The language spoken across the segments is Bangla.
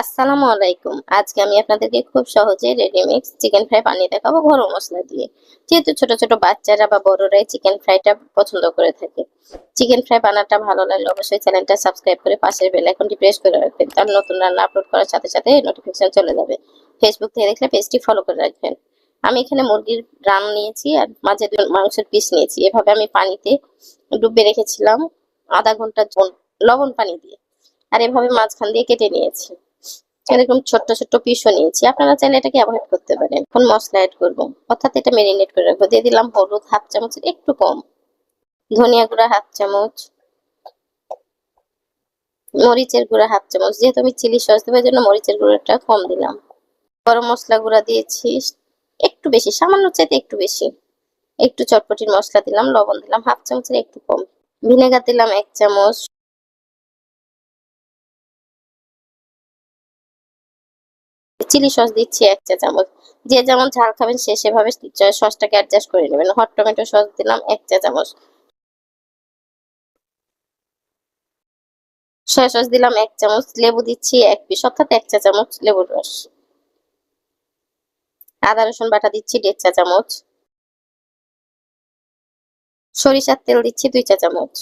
আসসালামু আলাইকুম। আজকে আমি আপনাদেরকে খুব সহজে রেডিমিক্স চিকেন ফ্রাই বানিয়ে দেখাবো গরম মশলা দিয়ে। যেহেতু ছোট ছোট বাচ্চারা বা বড়রাই চিকেন ফ্রাইটা পছন্দ করে থাকে। চিকেন ফ্রাই বানাটা ভালো লাগলে অবশ্যই চ্যানেলটা সাবস্ক্রাইব করে পাশের বেল আইকনটি প্রেস করে রাখবেন। তার নতুন রান্না আপলোড করার সাথে সাথে নোটিফিকেশন চলে যাবে। ফেসবুক থেকে দেখলে পেজটি ফলো করে রাখবেন। আমি এখানে মুরগির রান নিয়েছি আর মাঝে মাংসের পিস নিয়েছি। এভাবে আমি পানিতে ডুবে রেখেছিলাম আধা ঘণ্টা লবণ পানি দিয়ে। আর এভাবে মাঝখান দিয়ে কেটে নিয়েছি। এরকম ছোট্ট ছোট্ট পিসও নিয়েছি। আপনারা চাইলে এটাকে অ্যাভয়েড করতে পারেন। এখন মশলা অ্যাড করব। অর্থাৎ এটা ম্যারিনেট করে রাখব। দিয়ে দিলাম হলুদ হাফ চামচের একটু কম। ধনিয়া গুঁড়া হাফ চামচ। মরিচের গুঁড়া হাফ চামচ। যেহেতু আমি চিলি সস দেবো জন্য মরিচের গুঁড়োটা কম দিলাম। গরম মশলা গুঁড়া দিয়েছি। একটু বেশি, সামান্য চাইতে একটু বেশি। একটু চটপটির মশলা দিলাম, লবণ দিলাম, হাফ চামচের একটু কম। ভিনেগার দিলাম এক চামচ। চিলি সস দিচ্ছি এক চা চামচ। যে যেমন ঝাল খাবেন সে সেভাবে সসটাকে অ্যাডজাস্ট করে নেবেন। হট টমেটো সস দিলাম এক চা চামচ। সয়া সস দিলাম এক চামচ। লেবু দিচ্ছি এক পিস, অর্থাৎ এক চা চামচ লেবুর রস। আদা, রসুন বাটা দিচ্ছি দেড় চা চামচ। সরিষার তেল দিচ্ছি দুই চা চামচ।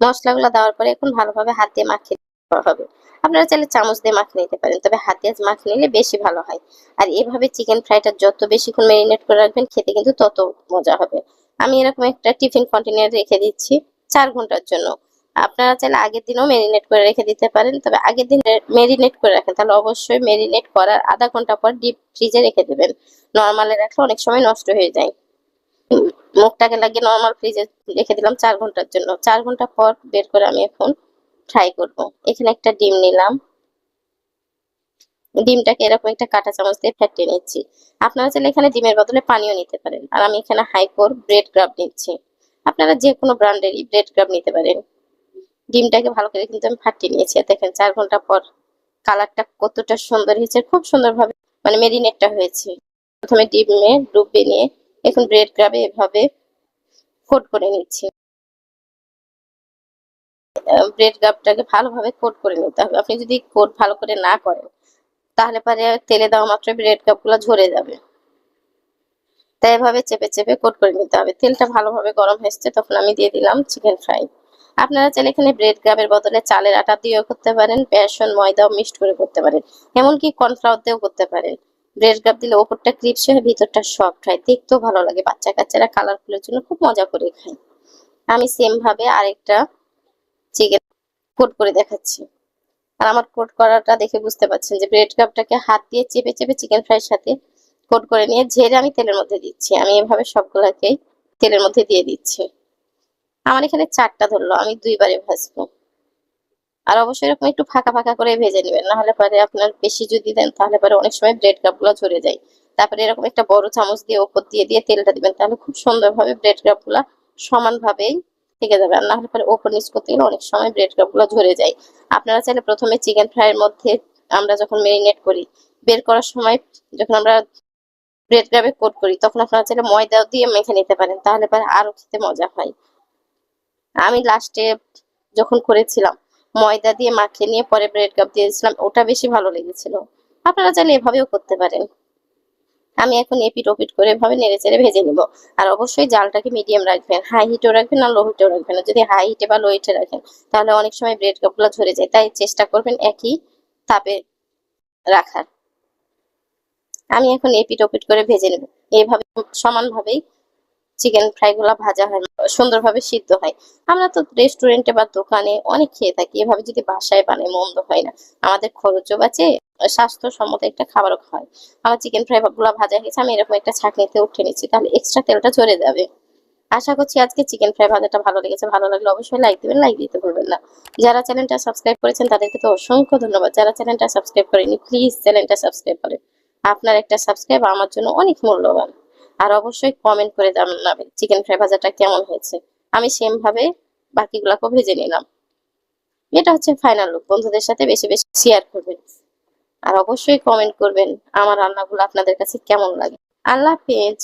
মশলাগুলো দেওয়ার পরে এখন ভালোভাবে হাত দিয়ে মাখিয়ে হবে। আপনারা চাইলে চামচ দিয়ে মাখিয়ে নিতে পারেন, তবে হাতে মাখিয়ে নিলে বেশি ভালো হয়। আর এভাবে চিকেন ফ্রাইটা যত বেশিক্ষণ ম্যারিনেট করে রাখবেন, খেতে কিন্তু তত মজা হবে। আমি এরকম একটা টিফিন কন্টেনার রেখে দিচ্ছি চার ঘণ্টার জন্য। আপনারা চাইলে আগের দিনও ম্যারিনেট করে রেখে দিতে পারেন, তবে আগের দিন ম্যারিনেট করে রাখেন। তাহলে অবশ্যই ম্যারিনেট করার আধা ঘণ্টা পর ডিপ ফ্রিজে রেখে দেবেন। নর্মালে রাখলে অনেক সময় নষ্ট হয়ে যায়। মুখটাকে লাগিয়ে নর্মাল ফ্রিজে রেখে দিলাম চার ঘণ্টার জন্য। চার ঘণ্টা পর বের করে আমি এখন ফ্রাই করব। এখানে একটা ডিম নিলাম। ডিমটাকে এরকম একটা কাঁটা চামচ দিয়ে ফেটিয়ে নিচ্ছি। আপনারা চাইলে এখানে ডিমের বদলে পানিও নিতে পারেন। আর আমি এখানে হাইপোর ব্রেড ক্রাব নিচ্ছি। আপনারা যে কোনো ব্র্যান্ডেরই ব্রেড ক্রাব নিতে পারেন। ডিমটাকে ভালো করে কিন্তু আমি ফাটিয়ে নিয়েছি। দেখেন, চার ঘণ্টা পর কালারটা কতটা সুন্দর হয়েছে। খুব সুন্দরভাবে মানে মেরিনেটটা হয়েছে। প্রথমে ডিমে ডুবে নিয়ে এখন ব্রেড ক্রাবে এভাবে কোট করে নিচ্ছি। ব্রেড ক্রাবটাকে ভালোভাবে কোট করে নিতে হবে। আপনি যদি কোট ভালো করে না করেন, তাহলে পরে তেলে দেওয়া মাত্র ব্রেড কাপগুলো ঝরে যাবে। তাই এভাবে চেপে চেপে কোট করে নিতে হবে। তেলটা ভালোভাবে গরম হয়েছে, তখন আমি দিয়ে দিলাম চিকেন ফ্রাই আপনারা চাইলে এখানে ব্রেড গ্রাবের বদলে চালের আটা দিয়েও করতে পারেন, বেসন, ময়দাও মিক্সড করে করতে পারেন। এমনকি কর্নফ্লাওয়ার দিয়েও করতে পারেন। ব্রেড গ্রাব দিলে ওপরটা ক্রিপসি হয় ভিতরটা সফট হয়, দেখতেও ভালো লাগে। বাচ্চা কাচ্চারা কালারফুলের জন্য খুব মজা করে খায়। আমি সেম ভাবে আরেকটা চিকেন কোট করে দেখাচ্ছি। আর আমার কোট করাটা দেখে বুঝতে পারছেন যে ব্রেড কাপটাকে হাত দিয়ে চেপে চেপে চিকেন ফ্রাইয়ের সাথে কোট করে নিয়ে ঝেড়ে আমি তেলের মধ্যে দিচ্ছি। আমি এভাবে সবগুলাকেই তেলের মধ্যে দিয়ে দিচ্ছি। আমার এখানে চারটা ধরলো, আমি দুইবারে ভাজবো। আর অবশ্যই এরকম একটু ফাঁকা ফাঁকা করে ভেজে নেবেন না হলে পরে আপনার বেশি যদি দেন, তাহলে পরে অনেক সময় ব্রেড কাপগুলো ঝরে যায়। তারপরে এরকম একটা বড় চামচ দিয়ে ওপর দিয়ে দিয়ে তেলটা দিবেন, তাহলে খুব সুন্দরভাবে ব্রেড কাপগুলো সমানভাবেই থেকে যাবে। আর না হলে পরে ওপর নিচ করতে গেলে অনেক সময় ব্রেড কাপগুলো ঝরে যায়। আপনারা চাইলে প্রথমে চিকেন ফ্রাইয়ের মধ্যে আমরা যখন মেরিনেট করি, বের করার সময় যখন আমরা ব্রেড গ্রাবে কোট করি, তখন আপনারা চাইলে ময়দা দিয়ে মেখে নিতে পারেন, তাহলে পরে আরও খেতে মজা হয়। আমি লাস্টে যখন করেছিলাম, ময়দা দিয়ে মাখিয়ে নিয়ে পরে ব্রেড কাপ দিয়েছিলাম, ওটা বেশি ভালো লেগেছিল। আপনারা চাইলে এভাবেও করতে পারেন। আমি এখন এপিট ওপিট করে এভাবে নেড়ে চেড়ে ভেজে নিব। আর অবশ্যই জালটাকে মিডিয়াম রাখবেন হাই হিটেও রাখবেন আর লো হিটেও রাখবেন। যদি হাই হিটে বা লো হিটে রাখেন, তাহলে অনেক সময় ব্রেড কাপগুলো ঝরে যায়। তাই চেষ্টা করবেন একই তাপে রাখার। আমি এখন এপিট ওপিট করে ভেজে নেব। এইভাবে সমানভাবেই চিকেন ফ্রাই গুলা ভাজা হয়, সুন্দরভাবে সিদ্ধ হয়। আমরা তো রেস্টুরেন্টে বা দোকানে অনেক খেয়ে থাকি, এভাবে যদি বাসায় বানাই মন্দ হয় না। আমাদের খরচও বাঁচে স্বাস্থ্যসম্মত একটা খাবারও খায় আমার চিকেন ফ্রাই গুলা ভাজা হয়েছে, আমি এরকম একটা ছাঁকনিতে উঠে নিচ্ছি, তাহলে এক্সট্রা তেলটা ঝরে যাবে। আশা করছি আজকে চিকেন ফ্রাই ভাজাটা ভালো লেগেছে, ভালো লাগলে অবশ্যই লাইক দিবেন লাইক দিতে ভুলবেন না। যারা চ্যানেলটা সাবস্ক্রাইব করেছেন, তাদেরকে তো অসংখ্য ধন্যবাদ। যারা চ্যানেলটা সাবস্ক্রাইব করেনি প্লিজ চ্যানেলটা সাবস্ক্রাইব করেন আপনার একটা সাবস্ক্রাইব আমার জন্য অনেক মূল্যবান। আর অবশ্যই কমেন্ট করে জানাবেন চিকেন ফ্রাই ভাজাটা কেমন হয়েছে। আমি সেম ভাবে বাকিগুলাকেও ভেজে নিলাম। এটা হচ্ছে ফাইনাল লুক বন্ধুদের সাথে বেশি বেশি শেয়ার করবেন। আর অবশ্যই কমেন্ট করবেন আমার রান্নাগুলো আপনাদের কাছে কেমন লাগে। আল্লাহ হাফেজ।